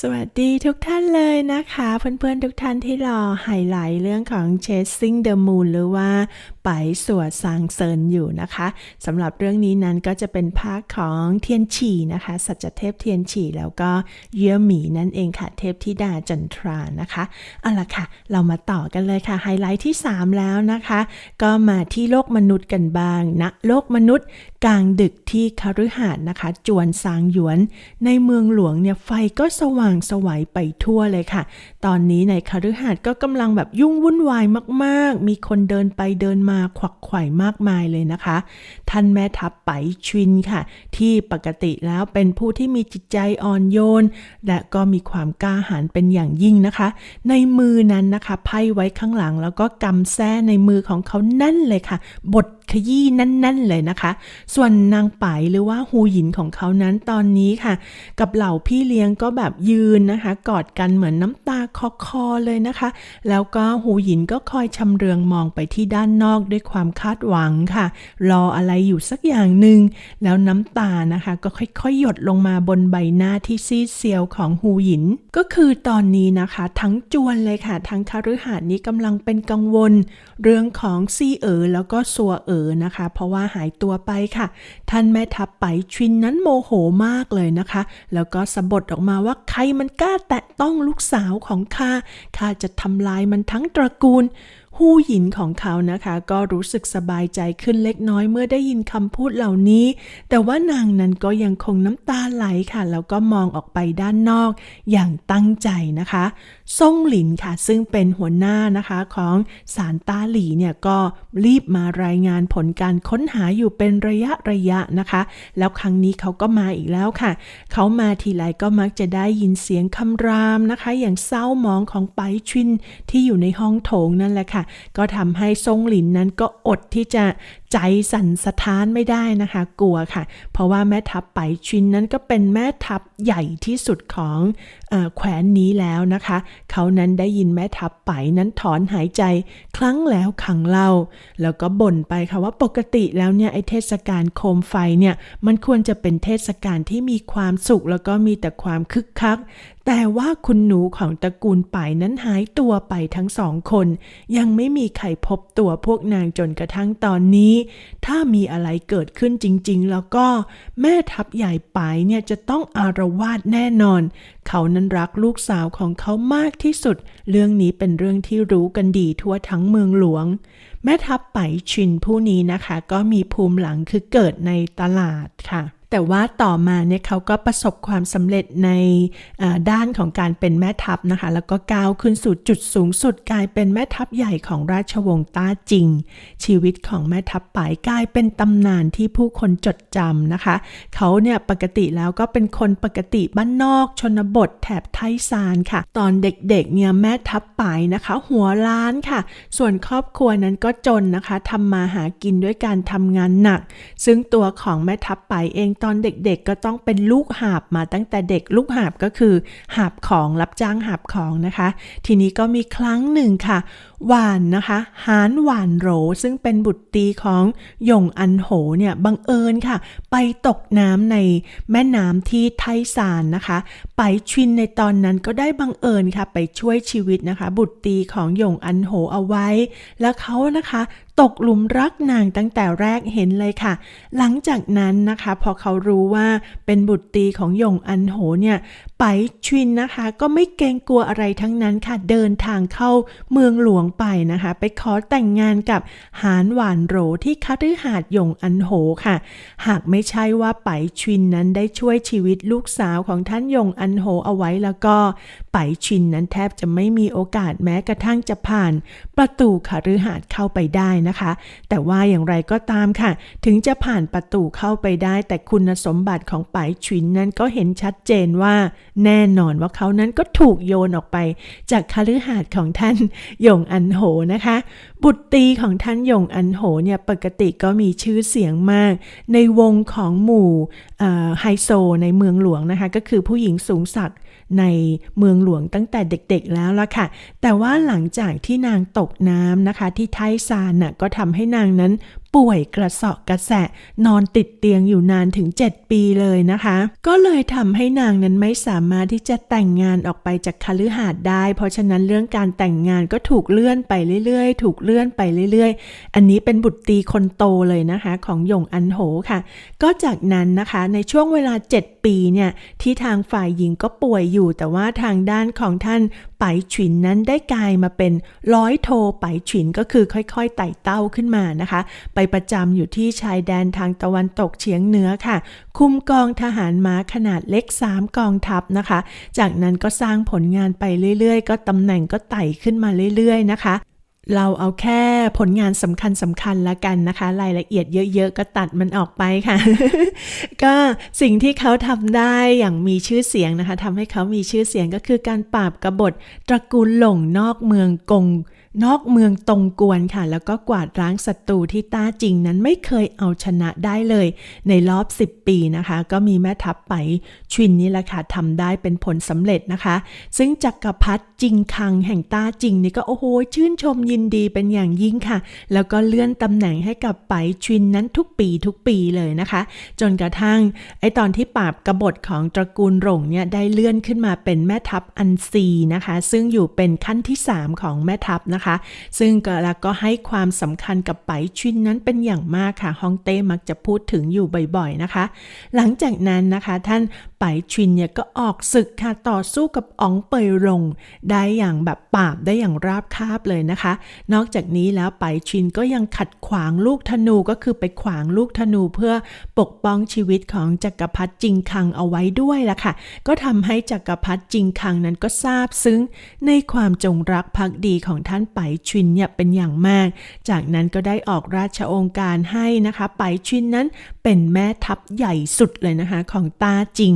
สวัสดีทุกท่านเลยนะคะ เพื่อนๆทุกท่านที่รอไฮไลท์เรื่องของ Chasing the Moon หรือว่า ไปสวดสางเซินอยู่นะคะสำหรับเรื่องนี้นั้นก็จะเป็นภาคของเทียนฉี่นะคะ สัจเทพเทียนฉี่แล้วก็เยื่อหมีนั่นเองค่ะ เทพธิดาจันทรานะคะเอาละค่ะ เรามาต่อกันเลยค่ะ ไฮไลท์ที่ 3 แล้วนะคะ ก็มาที่โลกมนุษย์กันบ้างนะโลกมนุษย์กลางดึกที่คฤหาสน์นะคะ จวนซางหยวน ในเมืองหลวงเนี่ยไฟก็สว่างสวัยไปทั่วเลยค่ะ ตอนนี้ในคฤหาสน์ก็กำลังแบบยุ่งวุ่นวายมาก ๆ มีคนเดินไปเดินมาขวักไขว่มากมายเลยนะคะ ท่านแม่ทัพไปชินค่ะ ที่ปกติแล้วเป็นผู้ที่มีจิตใจอ่อนโยน และก็มีความกล้าหาญเป็นอย่างยิ่งนะคะ ในมือนั้นนะคะไพ่ไว้ข้างหลังแล้วก็กำแส้ในมือของเขาแนั่นเลยค่ะ บท ขยี้นั่น ๆ เลยนะคะ ส่วนนางไปหรือว่าฮูหยินของเขานั้นตอนนี้ค่ะ กับเหล่าพี่เลี้ยงก็แบบยืนนะคะ กอดกันเหมือนน้ำตาคอคอเลยนะคะ แล้วก็ฮูหยินก็คอยชำเรืองมองไปที่ด้านนอกด้วยความคาดหวังค่ะ รออะไรอยู่สักอย่างหนึ่งแล้วน้ำตานะคะ ก็ค่อยๆ หยดลงมาบนใบหน้าที่ซีดเซียวของฮูหยิน ก็คือตอนนี้นะคะ ทั้งจวนเลยค่ะ ทั้งคฤหาสน์นี้กำลังเป็นกังวล เรื่องของซีเอ๋อแล้วก็ซัวเอ๋อนะคะ เพราะว่าหายตัวไปค่ะ ท่านแม่ทัพไปชินนั้นโมโหมากเลยนะคะ แล้วก็สะบดออกมาว่าใครมันกล้าแตะต้องลูกสาวของข้าข้าจะทำลายมันทั้งตระกูลฮู้หยินของเขานะคะ ก็รู้สึกสบายใจขึ้นเล็กน้อยเมื่อได้ยินคำพูดเหล่านี้ แต่ว่านางนั้นก็ยังคงน้ำตาไหลค่ะ แล้วก็มองออกไปด้านนอกอย่างตั้งใจนะคะ ซ่งหลินค่ะ ซึ่งเป็นหัวหน้านะคะของสารต้าหลีเนี่ยก็รีบมารายงานผลการค้นหาอยู่เป็นระยะระยะนะคะ แล้วครั้งนี้เขาก็มาอีกแล้วค่ะ เขามาทีไรก็มักจะได้ยินเสียงคำรามนะคะ อย่างเศร้าหมองของไปชินที่อยู่ในห้องโถงนั่นแหละค่ะ ก็ทำให้ซ่งหลินนั้นก็อดที่จะใจสั่นสะท้านไม่ได้นะคะ กลัวค่ะ เพราะว่าแม่ทัพไปชินนั้นก็เป็นแม่ทัพใหญ่ที่สุดของออแขวนนี้แล้วนะคะ เขานั้นได้ยินแม่ทัพไปนั้นถอนหายใจครั้งแล้วครั้งเล่า แล้วก็บ่นไปค่ะว่าปกติแล้วเนี่ยไอเทศกาลโคมไฟเนี่ยมันควรจะเป็นเทศกาลที่มีความสุขแล้วก็มีแต่ความคึกคัก แต่ว่าคุณหนูของตระกูลป่ายนั้นหายตัวไปทั้งสองคน ยังไม่มีใครพบตัวพวกนางจนกระทั่งตอนนี้ ถ้ามีอะไรเกิดขึ้นจริง ๆ แล้วก็แม่ทัพใหญ่ป่ายเนี่ยจะต้องอารวาสแน่นอน เขานั้นรักลูกสาวของเขามากที่สุด เรื่องนี้เป็นเรื่องที่รู้กันดีทั่วทั้งเมืองหลวง แม่ทัพไปชินผู้นี้นะคะ ก็มีภูมิหลังคือเกิดในตลาดค่ะ แต่ว่าต่อมาเนี่ยเขาก็ประสบความสำเร็จในด้านของการเป็นแม่ทัพนะคะ แล้วก็ก้าวขึ้นสู่จุดสูงสุดกลายเป็นแม่ทัพใหญ่ของราชวงศ์ต้าจิง ชีวิตของแม่ทัพป่ายกลายเป็นตำนานที่ผู้คนจดจำนะคะ เขาเนี่ยปกติแล้วก็เป็นคนปกติบ้านนอกชนบทแถบไทซานค่ะ ตอนเด็กๆเนี่ยแม่ทัพป่ายนะคะ หัวล้านค่ะ ส่วนครอบครัวนั้นก็จนนะคะทำมาหากินด้วยการทำงานหนัก ซึ่งตัวของแม่ทัพป่ายเองตอนเด็กๆก็ต้องเป็นลูกหาบมาตั้งแต่เด็กลูกหาบก็คือ หาบของรับจ้างหาบของนะคะ ทีนี้ก็มีครั้งหนึ่งค่ะหวานนะคะหานหวานโหรซึ่งเป็นบุตรตีของหยงอันโหเนี่ยบังเอิญค่ะ ไปตกน้ำในแม่น้ำที่ไทซานนะคะ ไปชินในตอนนั้นก็ได้บังเอิญค่ะ ไปช่วยชีวิตนะคะ บุตรตีของหยงอันโหเอาไว้ แล้วเขานะคะตกหลุมรักนางตั้งแต่แรกเห็นเลยค่ะ หลังจากนั้นนะคะ พอเขารู้ว่าเป็นบุตรตีของหยงอันโหเนี่ยไปชินนะคะ ก็ไม่เกรงกลัวอะไรทั้งนั้นค่ะ เดินทางเข้าเมืองหลวงไปนะคะ ไปขอแต่งงานกับหานหวานโหรที่คฤหาสน์หยงอันโหค่ะ หากไม่ใช่ว่าไปชินนั้นได้ช่วยชีวิตลูกสาวของท่านหยงอันโหเอาไว้แล้วก็ไปชินนั้นแทบจะไม่มีโอกาสแม้กระทั่งจะผ่าน ประตูคฤหาสน์เข้าไปได้นะคะ แต่ว่าอย่างไรก็ตามค่ะ ถึงจะผ่านประตูเข้าไปได้ แต่คุณสมบัติของไปชินนั้นก็เห็นชัดเจนว่า แน่นอนว่าเขานั้นก็ถูกโยนออกไป จากคฤหาสน์ของท่านหยงอันอันโหนะคะ บุตรตีของท่านหยงอันโหเนี่ยปกติก็มีชื่อเสียงมาก ในวงของหมู่ไฮโซในเมืองหลวงนะคะ ก็คือผู้หญิงสูงศักดิ์ในเมืองหลวงตั้งแต่เด็กๆแล้วละค่ะ แต่ว่าหลังจากที่นางตกน้ำนะคะ ที่ไทซานน่ะก็ทำให้นางนั้น ป่วยกระสอบกระแสะ นอนติดเตียงอยู่นานถึง 7 ปีเลยนะคะ ก็เลยทำให้นางนั้นไม่สามารถที่จะแต่งงานออกไปจากคฤหาสน์ได้ เพราะฉะนั้นเรื่องการแต่งงานก็ถูกเลื่อนไปเรื่อยๆ ถูกเลื่อนไปเรื่อยๆ อันนี้เป็นบุตรตีคนโตเลยนะคะของหยงอันโหค่ะ ก็จากนั้นนะคะในช่วงเวลา 7 ปีเนี่ยที่ทางฝ่ายหญิงก็ป่วยอยู่ แต่ว่าทางด้านของท่านไปฉินนั้นได้กลายมาเป็นร้อยโทไปฉินก็คือค่อยๆไต่เต้าขึ้นมานะคะ ไปประจำอยู่ที่ชายแดนทางตะวันตกเฉียงเหนือค่ะ คุมกองทหารม้าขนาดเล็ก 3 กองทัพนะคะ จากนั้นก็สร้างผลงานไปเรื่อยๆ ก็ตำแหน่งก็ไต่ขึ้นมาเรื่อยๆ นะคะเราเอาแค่ผลงานสำคัญสำคัญละกันนะคะ รายละเอียดเยอะๆ ก็ตัดมันออกไปค่ะ ก็สิ่งที่เขาทำได้อย่างมีชื่อเสียงนะคะทำให้เขามีชื่อเสียงก็คือการปราบกบฏตระกูลหลงนอกเมืองกง นอกเมืองตรงกวนค่ะ แล้วก็กวาดล้างศัตรูที่ต้าจริงนั้นไม่เคยเอาชนะได้เลย ในรอบ 10 ปีนะคะ ก็มีแม่ทัพไปชินนี่แหละค่ะทำได้เป็นผลสำเร็จนะคะ ซึ่งจักรพรรดิจิงคังแห่งต้าจริงนี่ก็โอ้โหชื่นชมยินดีเป็นอย่างยิ่งค่ะ แล้วก็เลื่อนตำแหน่งให้กับไปชินนั้นทุกปีทุกปีเลยนะคะ จนกระทั่งไอตอนที่ปราบกบฏของตระกูลหลงเนี่ยได้เลื่อนขึ้นมาเป็นแม่ทัพอันซีนะคะ ซึ่งอยู่เป็นขั้นที่ 3 ของแม่ทัพนะคะซึ่งก็แล้วก็ให้ความสำคัญกับไปชินนั้นเป็นอย่างมากค่ะฮองเต้มักจะพูดถึงอยู่บ่อยๆนะคะ หลังจากนั้นนะคะท่านไปชินเนี่ยก็ออกศึกค่ะต่อสู้กับอ๋องเปยรงได้อย่างแบบปราบได้อย่างราบคาบเลยนะคะ นอกจากนี้แล้วไปชินก็ยังขัดขวางลูกธนูก็คือไปขวางลูกธนูเพื่อปกป้องชีวิตของจักรพรรดิจิงคังเอาไว้ด้วยล่ะค่ะ ก็ทำให้จักรพรรดิจิงคังนั้นก็ซาบซึ้งในความจงรักภักดีของท่านไปชินเนี่ยเป็นอย่างมาก จากนั้นก็ได้ออกราชองค์การให้นะคะไปชินนั้นเป็นแม่ทัพใหญ่สุดเลยนะคะของต้าจริง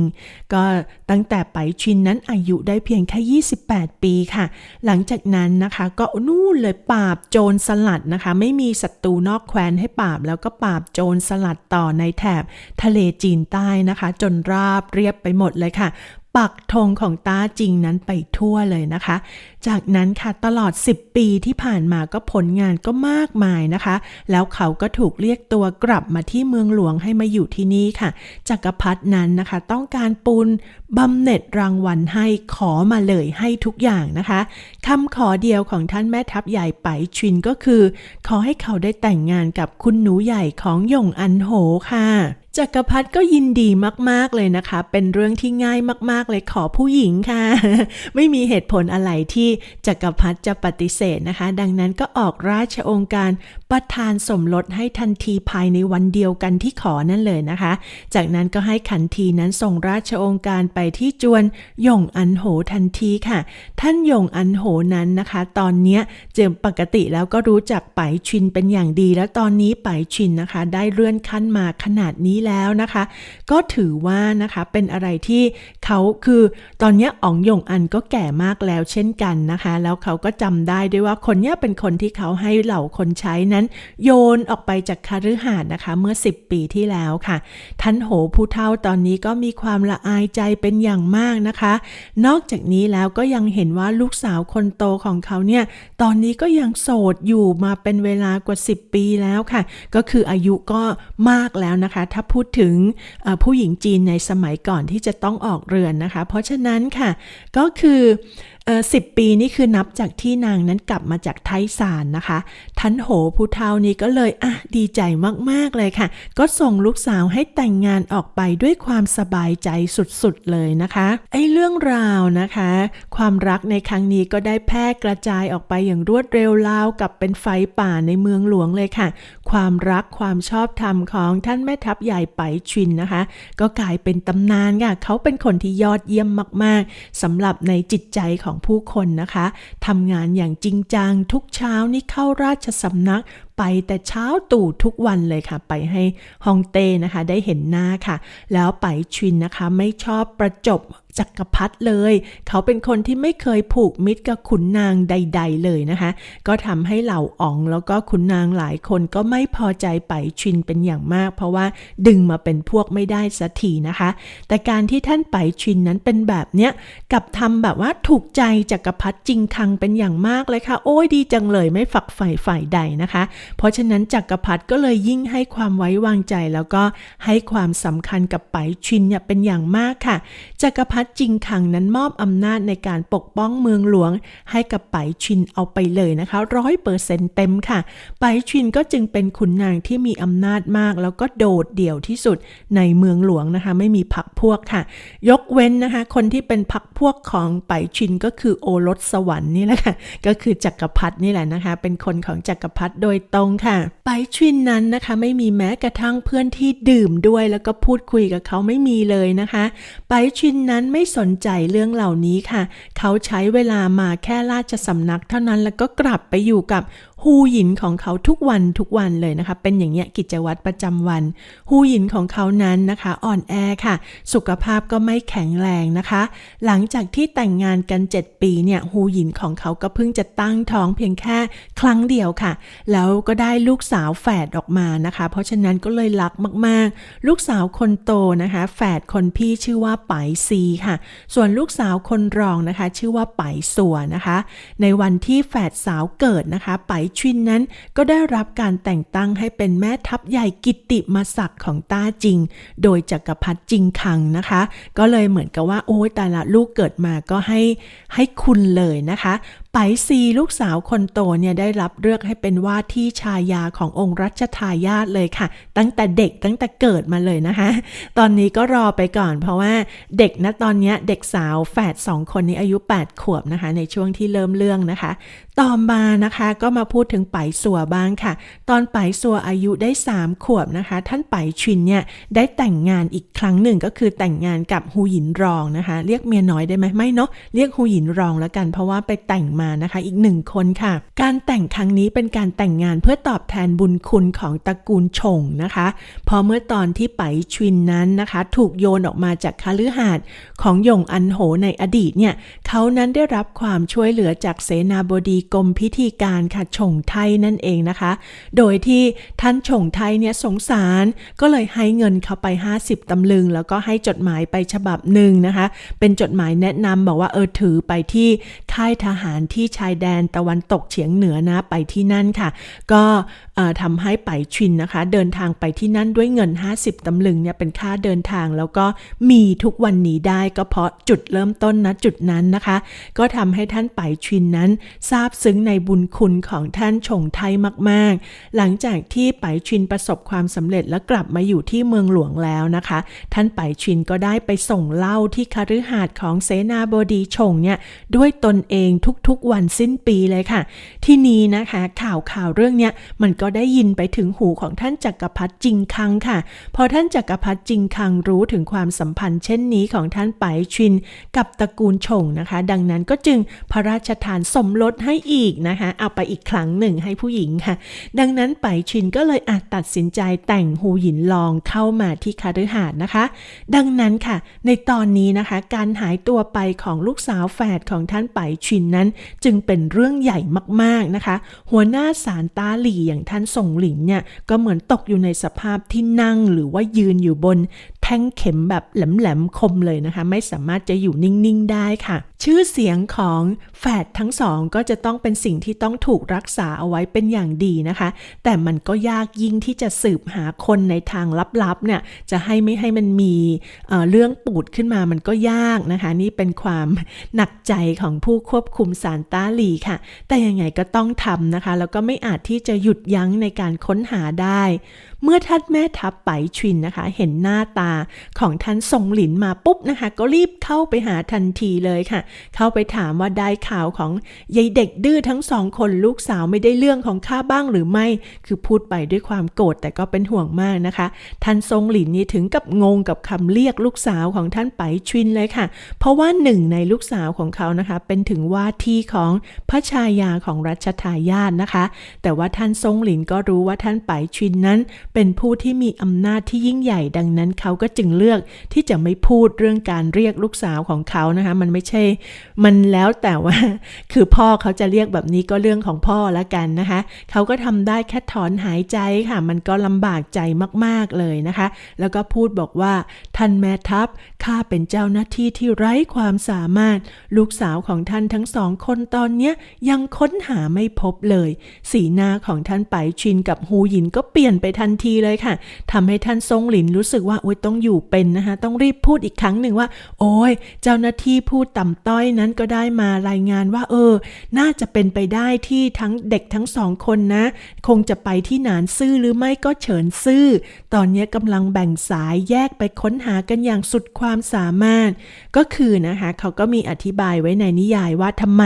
ก็ตั้งแต่ไปชินนั้นอายุได้เพียงแค่ 28 ปีค่ะ หลังจากนั้นนะคะก็นู่นเลยปราบโจรสลัดนะคะ ไม่มีศัตรูนอกแคว้นให้ปราบ แล้วก็ปราบโจรสลัดต่อในแถบทะเลจีนใต้นะคะ จนราบเรียบไปหมดเลยค่ะ ปักธงของต้าจริงนั้นไปทั่วเลยนะคะ จากนั้นค่ะตลอด 10 ปีที่ผ่านมาก็ผลงานก็มากมายนะคะ แล้วเขาก็ถูกเรียกตัวกลับมาที่เมืองหลวงให้มาอยู่ที่นี่ค่ะ จักรพรรดินั้นนะคะ ต้องการปูนบำเหน็จรางวัลให้ขอมาเลยให้ทุกอย่างนะคะคำขอเดียวของท่านแม่ทัพใหญ่ไปชินก็คือ ขอให้เขาได้แต่งงานกับคุณหนูใหญ่ของหยงอันโหค่ะ จักรพรรดิก็ยินดีมาก ๆ เลยนะคะ เป็นเรื่องที่ง่ายมาก ๆ เลยขอผู้หญิงค่ะ ไม่มีเหตุผลอะไรที่จักรพรรดิจะปฏิเสธนะคะ ดังนั้นก็ออกราชองค์การประทานสมรสให้ทันทีภายในวันเดียวกันที่ขอนั่นเลยนะคะ จากนั้นก็ให้ขันทีนั้นส่งราชองค์การไปที่จวนหยงอันโหทันทีค่ะ ท่านหยงอันโหนั้นนะคะ ตอนนี้เจมปกติแล้วก็รู้จักไปชินเป็นอย่างดี แล้วตอนนี้ไปชินนะคะ ได้เลื่อนขั้นมาขนาดนี้แล้วนะคะ ก็ถือว่านะคะเป็นอะไรที่เขาคือตอนนี้อ๋องหยงอันก็แก่มากแล้วเช่นกันนะคะ แล้วเขาก็จำได้ด้วยว่าคนนี้เป็นคนที่เขาให้เหล่าคนใช้นั้น โยนออกไปจากคฤหาสน์นะคะ เมื่อ 10 ปีที่แล้วค่ะ ท่านโหผู้เฒ่าตอนนี้ก็มีความละอายใจเป็นอย่างมากนะคะ นอกจากนี้แล้วก็ยังเห็นว่าลูกสาวคนโตของเขาเนี่ยตอนนี้ก็ยังโสดอยู่มาเป็นเวลากว่า 10 ปีแล้วค่ะ ก็คืออายุก็มากแล้วนะคะ ถ้าพูดถึงผู้หญิงจีนในสมัยก่อนที่จะต้องออกเรือนนะคะ เพราะฉะนั้นค่ะก็คือ ออสิปีนี่คือนับจากที่นางนั้นกลับมาจากไทซานนะคะท่านโหผู้เฒ่านี้ก็เลยอะดีใจมากๆเลยค่ะ ก็ส่งลูกสาวให้แต่งงานออกไปด้วยความสบายใจสุดๆเลยนะคะไอ้เรื่องราวนะคะ ความรักในครั้งนี้ก็ได้แพร่กระจายออกไปอย่างรวดเร็วราวกับเป็นไฟป่าในเมืองหลวงเลยค่ะ ความรักความชอบธรรมของท่านแม่ทัพใหญ่ไปชินนะคะ ก็กลายเป็นตำนานค่ะเขาเป็นคนที่ยอดเยี่ยมมากๆสำหรับในจิตใจของผู้คนนะคะทำงานอย่างจริงจังทุกเช้านี่เข้าราชสำนักไปแต่เช้าตู่ทุกวันเลยค่ะ ไปให้ฮองเต้นะคะ ได้เห็นหน้าค่ะ แล้วไปชินนะคะ ไม่ชอบประจบจักรพรรดิเลย เขาเป็นคนที่ไม่เคยผูกมิตรกับขุนนางใด ๆ เลยนะคะ ก็ทำให้เหล่าอ๋องแล้วก็ขุนนางหลายคนก็ไม่พอใจไปชินเป็นอย่างมาก เพราะว่าดึงมาเป็นพวกไม่ได้สักทีนะคะ แต่การที่ท่านไปชินนั้นเป็นแบบเนี้ยกับทำแบบว่าถูกใจจักรพรรดิจริงคังเป็นอย่างมากเลยค่ะ โอ้ยดีจังเลยไม่ฝักใฝ่ฝ่ายใดนะคะ เพราะฉะนั้นจักรพรรดิก็เลยยิ่งให้ความไว้วางใจแล้วก็ให้ความสำคัญกับไปชินเนี่ยเป็นอย่างมากค่ะจักรพรรดิจิงคังนั้นมอบอำนาจในการปกป้องเมืองหลวง ให้กับไปชินเอาไปเลยนะคะร้อยเปอร์เซ็นต์เต็มค่ะ ไปชินก็จึงเป็นขุนนางที่มีอำนาจมาก แล้วก็โดดเดี่ยวที่สุดในเมืองหลวงนะคะ ไม่มีพักพวกค่ะ ยกเว้นนะคะ คนที่เป็นพักพวกของไปชินก็คือโอรสสวรรค์นี่แหละค่ะก็คือจักรพรรดินี่แหละนะคะ เป็นคนของจักรพรรดิโดยตรงค่ะ ไปชินนั้นนะคะไม่มีแม้กระทั่งเพื่อนที่ดื่มด้วย แล้วก็พูดคุยกับเขาไม่มีเลยนะคะ ไปชินนั้นไม่สนใจเรื่องเหล่านี้ค่ะ เขาใช้เวลามาแค่ราชสำนักเท่านั้นแล้วก็กลับไปอยู่กับฮูหยินของเขาทุกวันทุกวันเลยนะคะ เป็นอย่างเงี้ยกิจวัตรประจำวันฮูหยินของเขานั้นนะคะอ่อนแอค่ะ สุขภาพก็ไม่แข็งแรงนะคะ หลังจากที่แต่งงานกัน 7 ปีเนี่ยฮูหยินของเขาก็เพิ่งจะตั้งท้องเพียงแค่ครั้งเดียวค่ะ แล้วก็ได้ลูกสาวแฝดออกมานะคะ เพราะฉะนั้นก็เลยรักมากๆ ลูกสาวคนโตนะคะ แฝดคนพี่ชื่อว่าไปซีค่ะ ส่วนลูกสาวคนรองนะคะ ชื่อว่าไปสัวนะคะ ในวันที่แฝดสาวเกิดนะคะ ไปชินนั้นก็ได้รับการแต่งตั้งให้เป็นแม่ทัพใหญ่กิตติมศักดิ์ของต้าจริง โดยจักรพรรดิจิงคังนะคะ ก็เลยเหมือนกับว่าโอ้ยแต่ละลูกเกิดมาก็ให้ให้คุณเลยนะคะ ไปซีลูกสาวคนโตเนี่ยได้รับเลือกให้เป็นว่าที่ชายาขององค์รัชทายาทเลยค่ะ ตั้งแต่เด็กตั้งแต่เกิดมาเลยนะคะ ตอนนี้ก็รอไปก่อน เพราะว่าเด็กนะตอนนี้เด็กสาวแฝดสองคนนี้อายุ 8 ขวบนะคะ ในช่วงที่เริ่มเรื่องนะคะ ต่อมานะคะก็มาพูดถึงไปสัวบ้างค่ะ ตอนไปสัวอายุได้ 3 ขวบนะคะ ท่านไปชินเนี่ยได้แต่งงานอีกครั้งหนึ่งก็คือแต่งงานกับฮูหยินรองนะคะ เรียกเมียน้อยได้ไหมไม่เนาะเรียกฮูหยินรองแล้วกัน เพราะว่าไปแต่งมานะคะ อีกหนึ่งคนค่ะ การแต่งครั้งนี้เป็นการแต่งงานเพื่อตอบแทนบุญคุณของตระกูลชงนะคะเพอเมื่อตอนที่ไปชวินนั้นนะคะ ถูกโยนออกมาจากคฤหาสน์ของหยงอันโหในอดีตเนี่ยเขานั้นได้รับความช่วยเหลือจากเสนาบดีกรมพิธีการค่ะชงไทยนั่นเองนะคะ โดยที่ท่านชงไทยเนี่ยสงสารก็เลยให้เงินเขาไป 50 ตำลึง แล้วก็ให้จดหมายไปฉบับหนึ่งนะคะ เป็นจดหมายแนะนำบอกว่าเออถือไปที่ค่ายทหารที่ชายแดนตะวันตกเฉียงเหนือนะไปที่นั่นค่ะ ก็ทำให้ไปชินนะคะ เดินทางไปที่นั่นด้วยเงิน 50ตำลึงเนี่ยเป็นค่าเดินทางแล้วก็มีทุกวันนี้ได้ก็เพราะจุดเริ่มต้นนะจุดนั้นนะคะ ก็ทำให้ท่านไปชินนั้นซาบซึ้งในบุญคุณของท่านชงไทยมาก ๆ หลังจากที่ไปชินประสบความสำเร็จและกลับมาอยู่ที่เมืองหลวงแล้วนะคะ ท่านไปชินก็ได้ไปส่งเหล้าที่คฤหาสน์ของเสนาบดีชงเนี่ยด้วยตนเองทุกวันสิ้นปีเลยค่ะ ที่นี้นะคะข่าวข่าวเรื่องเนี้ยมันก็ได้ยินไปถึงหูของท่านจักรพรรดิจิงคังค่ะ พอท่านจักรพรรดิจิงคังรู้ถึงความสัมพันธ์เช่นนี้ของท่านไปชิน กับตระกูลชงนะคะ ดังนั้นก็จึงพระราชทานสมรสให้อีกนะคะ เอาไปอีกครั้งหนึ่งให้ผู้หญิงค่ะ ดังนั้นไปชินก็เลยอาจตัดสินใจแต่งฮูหยินลองเข้ามาที่คาฤหาสน์นะคะ ดังนั้นค่ะ ในตอนนี้นะคะ การหายตัวไปของลูกสาวแฝดของท่านไปชินนั้นจึงเป็นเรื่องใหญ่มากๆนะคะ หัวหน้าศาลตาหลี่อย่างท่านส่งหลินเนี่ยก็เหมือนตกอยู่ในสภาพที่นั่งหรือว่ายืนอยู่บน แท่งเข็มแบบแหลมๆคมเลยนะคะ ไม่สามารถจะอยู่นิ่งๆได้ค่ะ ชื่อเสียงของแฝดทั้งสองก็จะต้องเป็นสิ่งที่ต้องถูกรักษาเอาไว้เป็นอย่างดีนะคะ แต่มันก็ยากยิ่งที่จะสืบหาคนในทางลับๆเนี่ยจะให้ไม่ให้มันมีเเรื่องปูดขึ้นมามันก็ยากนะคะ นี่เป็นความหนักใจของผู้ควบคุมสารต้าหลีค่ะ แต่ยังไงก็ต้องทำนะคะ แล้วก็ไม่อาจที่จะหยุดยั้งในการค้นหาได้ เมื่อท่านแม่ทัพไปชินนะคะ เห็นหน้าตาของท่านทรงหลินมาปุ๊บนะคะ ก็รีบเข้าไปหาทันทีเลยค่ะ เข้าไปถามว่าได้ข่าวของยายเด็กดื้อทั้งสองคนลูกสาวไม่ได้เรื่องของข้าบ้างหรือไม่ คือพูดไปด้วยความโกรธแต่ก็เป็นห่วงมากนะคะ ท่านทรงหลินนี่ถึงกับงงกับคำเรียกลูกสาวของท่านไปชินเลยค่ะ เพราะว่าหนึ่งในลูกสาวของเขานะคะ เป็นถึงว่าที่ของพระชายาของรัชทายาทนะคะ แต่ว่าท่านทรงหลินก็รู้ว่าท่านไปชินนั้น เป็นผู้ที่มีอำนาจที่ยิ่งใหญ่ดังนั้นเขาก็จึงเลือกที่จะไม่พูดเรื่องการเรียกลูกสาวของเขานะคะมันไม่ใช่ มันแล้วแต่ว่า คือพ่อเขาจะเรียกแบบนี้ก็เรื่องของพ่อละกันนะคะ เขาก็ทำได้แค่ถอนหายใจค่ะ มันก็ลำบากใจมากๆเลยนะคะ แล้วก็พูดบอกว่าท่านแม่ทัพข้าเป็นเจ้าหน้าที่ที่ไร้ความสามารถ ลูกสาวของท่านทั้งสองคนตอนเนี้ยยังค้นหาไม่พบเลย สีหน้าของท่านไปชินกับฮูหยินก็เปลี่ยนไปทันทีเลยค่ะทำให้ท่านทรงหลินรู้สึกว่าโอ๊ยต้ององอยู่เป็นนะคะต้องรีบพูดอีกครั้งหนึ่งว่า โอ้ยเจ้าหน้าที่พูดต่ำต้อยนั้นก็ได้มารายงานว่า เออ น่าจะเป็นไปได้ที่ทั้งเด็กทั้งสองคนนะ คงจะไปที่หนานซื่อหรือไม่ก็เฉินซื่อ ตอนนี้กำลังแบ่งสายแยกไปค้นหากันอย่างสุดความสามารถ ก็คือนะคะเขาก็มีอธิบายไว้ในนิยายว่าทำไม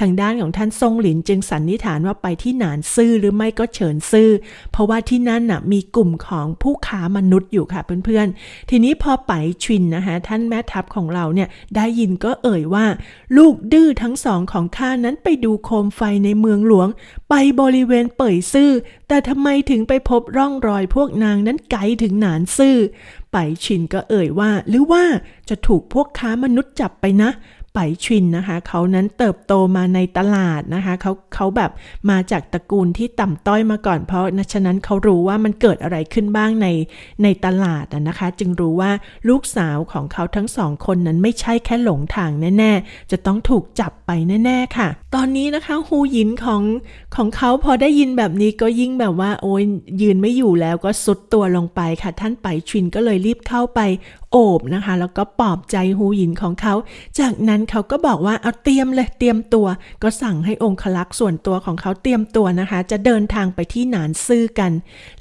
ทางด้านของท่านทรงหลินจึงสันนิษฐานว่าไปที่หนานซื่อหรือไม่ก็เฉินซื่อ เพราะว่าที่นั่นน่ะมีกลุ่มของผู้ค้ามนุษย์อยู่ค่ะเพื่อนทีนี้พอไปชินนะคะท่านแม่ทัพของเราเนี่ยได้ยินก็เอ่ยว่า ลูกดื้อทั้งสองของข้านั้นไปดูโคมไฟในเมืองหลวง ไปบริเวณเป่ยซื่อ แต่ทำไมถึงไปพบร่องรอยพวกนางนั้นไกลถึงหนานซื่อไปชินก็เอ่ยว่าหรือว่าจะถูกพวกค้ามนุษย์จับไปนะ ไปชินนะคะเขานั้นเติบโตมาในตลาดนะคะเขาเขาแบบมาจากตระกูลที่ต่ำต้อยมาก่อน เพราะฉะนั้นเขารู้ว่ามันเกิดอะไรขึ้นบ้างในในตลาดอะนะคะ จึงรู้ว่าลูกสาวของเขาทั้งสองคนนั้นไม่ใช่แค่หลงทางแน่ๆ จะต้องถูกจับไปแน่ๆค่ะ ตอนนี้นะคะฮูหยินของของเขาพอได้ยินแบบนี้ก็ยิ่งแบบว่าโอ้ยยืนไม่อยู่แล้วก็สุดตัวลงไปค่ะ ท่านไปชินก็เลยรีบเข้าไป โอบนะคะ แล้วก็ปลอบใจฮูหยินของเขา จากนั้นเขาก็บอกว่าเอาเตรียมเลยเตรียมตัว ก็สั่งให้องคลักษ์ส่วนตัวของเขาเตรียมตัวนะคะ จะเดินทางไปที่หนานซื่อกัน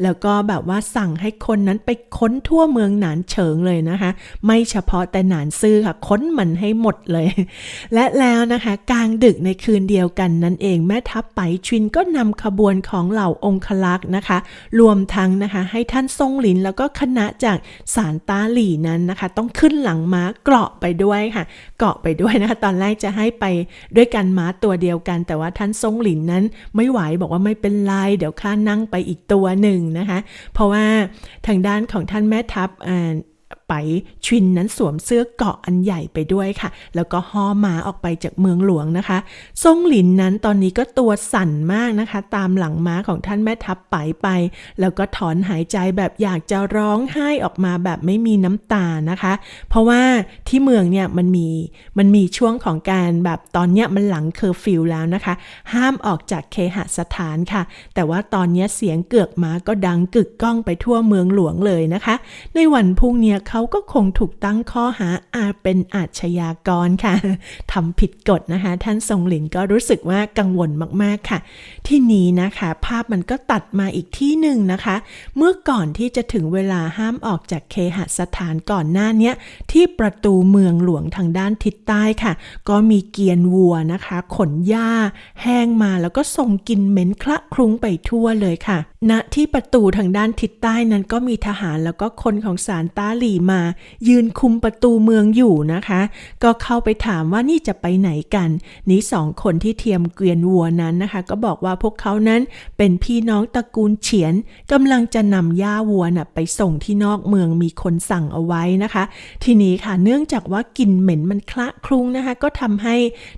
แล้วก็แบบว่าสั่งให้คนนั้นไปค้นทั่วเมืองหนานเฉิงเลยนะคะ ไม่เฉพาะแต่หนานซื่อค่ะ ค้นมันให้หมดเลย และแล้วนะคะกลางดึกในคืนเดียวกันนั่นเองแม่ทัพไปชินก็นำขบวนของเหล่าองคลักษ์นะคะ รวมทั้งนะคะให้ท่านทรงหลินแล้วก็คณะจากสารตาหลี่นั้นนะคะ ต้องขึ้นหลังม้าเกาะไปด้วยค่ะ เกาะไปด้วยนะคะ ตอนแรกจะให้ไปด้วยกันม้าตัวเดียวกัน แต่ว่าท่านทรงหลินนั้นไม่ไหวบอกว่าไม่เป็นไร เดี๋ยวข้านั่งไปอีกตัวหนึ่งนะคะ เพราะว่าทางด้านของท่านแม่ทัพ ไปชินนั้นสวมเสื้อเกาะอันใหญ่ไปด้วยค่ะ แล้วก็ห่อมาออกไปจากเมืองหลวงนะคะ ทรงหลินนั้นตอนนี้ก็ตัวสั่นมากนะคะ ตามหลังม้าของท่านแม่ทัพไปไป แล้วก็ถอนหายใจแบบอยากจะร้องไห้ออกมาแบบไม่มีน้ำตานะคะ เพราะว่าที่เมืองเนี่ยมันมีมันมีช่วงของการแบบตอนเนี้ยมันหลังเคอร์ฟิวแล้วนะคะ ห้ามออกจากเคหสถานค่ะ แต่ว่าตอนเนี้ยเสียงเกือกม้าก็ดังกึกก้องไปทั่วเมืองหลวงเลยนะคะ ในวันพรุ่งเนี้ยเขาก็คงถูกตั้งข้อหาอาจเป็นอาชญากรค่ะทำผิดกฎนะคะ ท่านทรงหลินก็รู้สึกว่ากังวลมากๆค่ะ ที่นี้นะคะ ภาพมันก็ตัดมาอีกที่หนึ่งนะคะ เมื่อก่อนที่จะถึงเวลาห้ามออกจากเคหสถานก่อนหน้านี้ที่ประตูเมืองหลวงทางด้านทิศใต้ค่ะ ก็มีเกียนวัวนะคะ ขนหญ้า แห้งมาแล้วก็ส่งกลิ่นเหม็นคละคลุ้งไปทั่วเลยค่ะณที่ประตูทางด้านทิศใต้นั้นก็มีทหารแล้วก็คนของสารต้าหลีมา ยืนคุมประตูเมืองอยู่นะคะ ก็เข้าไปถามว่านี่จะไปไหนกัน นี่สองคนที่เทียมเกวียนวัวนั้นนะคะ ก็บอกว่าพวกเขานั้นเป็นพี่น้องตระกูลเฉียนกำลังจะนำหญ้าวัวน่ะไปส่งที่นอกเมืองมีคนสั่งเอาไว้นะคะ ทีนี้ค่ะเนื่องจากว่ากลิ่นเหม็นมันคละคลุ้งนะคะ ก็ทำให้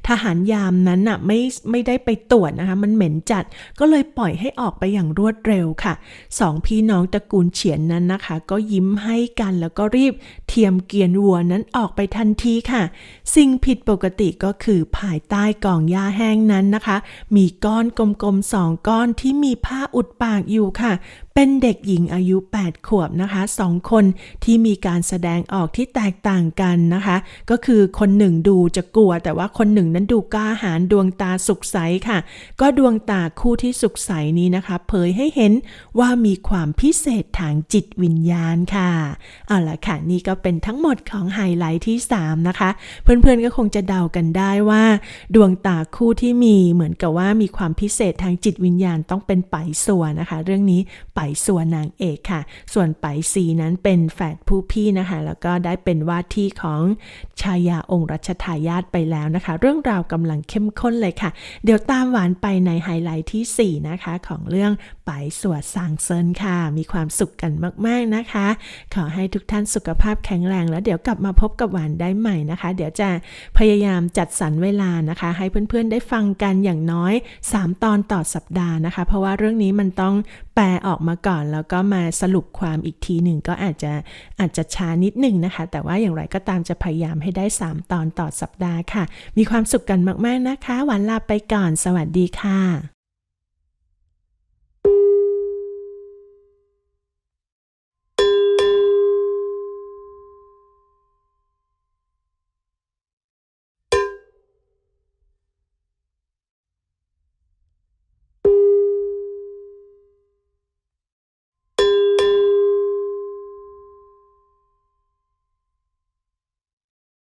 ทหารยามนั้นน่ะไม่ไม่ได้ไปตรวจนะคะ มันเหม็นจัดก็เลยปล่อยให้ออกไปอย่างรวดเร็วค่ะสองพี่น้องตระกูลเฉียนนั้นนะคะ ก็ยิ้มให้กันแล้วก็รีบเทียมเกียนวัวนั้นออกไปทันทีค่ะ สิ่งผิดปกติก็คือภายใต้กองหญ้าแห้งนั้นนะคะ มีก้อนกลมๆสองก้อนที่มีผ้าอุดปากอยู่ค่ะ เป็นเด็กหญิงอายุ 8 ขวบนะคะสองคนที่มีการแสดงออกที่แตกต่างกันนะคะ ก็คือคนหนึ่งดูจะกลัว แต่ว่าคนหนึ่งนั้นดูกล้าหาญดวงตาสุขใสค่ะ ก็ดวงตาคู่ที่สุขใสนี้นะคะ เผยให้เห็นว่ามีความพิเศษทางจิตวิญญาณค่ะเอาละค่ะนี่ก็เป็นทั้งหมดของไฮไลท์ที่ 3 นะคะ เพื่อนๆก็คงจะเดากันได้ว่า ดวงตาคู่ที่มีเหมือนกับว่ามีความพิเศษทางจิตวิญญาณต้องเป็นไปสัวนะคะ เรื่องนี้ไปสัวนางเอกค่ะ ส่วนไปซีนั้นเป็นแฝดผู้พี่นะคะ แล้วก็ได้เป็นว่าที่ของชายาองค์รัชทายาทไปแล้วนะคะ เรื่องราวกำลังเข้มข้นเลยค่ะ เดี๋ยวตามหวานไปในไฮไลท์ที่ 4 นะคะ ของเรื่องไปสวดสางเซินค่ะ มีความสุขกันมากๆนะคะ ขอให้ทุกท่านสุขภาพแข็งแรงแล้วเดี๋ยวกลับมาพบกับหวานได้ใหม่นะคะ เดี๋ยวจะพยายามจัดสรรเวลานะคะ ให้เพื่อนๆได้ฟังกันอย่างน้อย 3 ตอนต่อสัปดาห์นะคะ เพราะว่าเรื่องนี้มันต้องแปลออกมาก่อน แล้วก็มาสรุปความอีกทีหนึ่งก็อาจจะอาจจะช้านิดหนึ่งนะคะ แต่ว่าอย่างไรก็ตามจะพยายามให้ได้ 3 ตอนต่อสัปดาห์ค่ะ มีความสุขกันมาก ๆ นะคะหวันลาไปก่อน สวัสดีค่ะ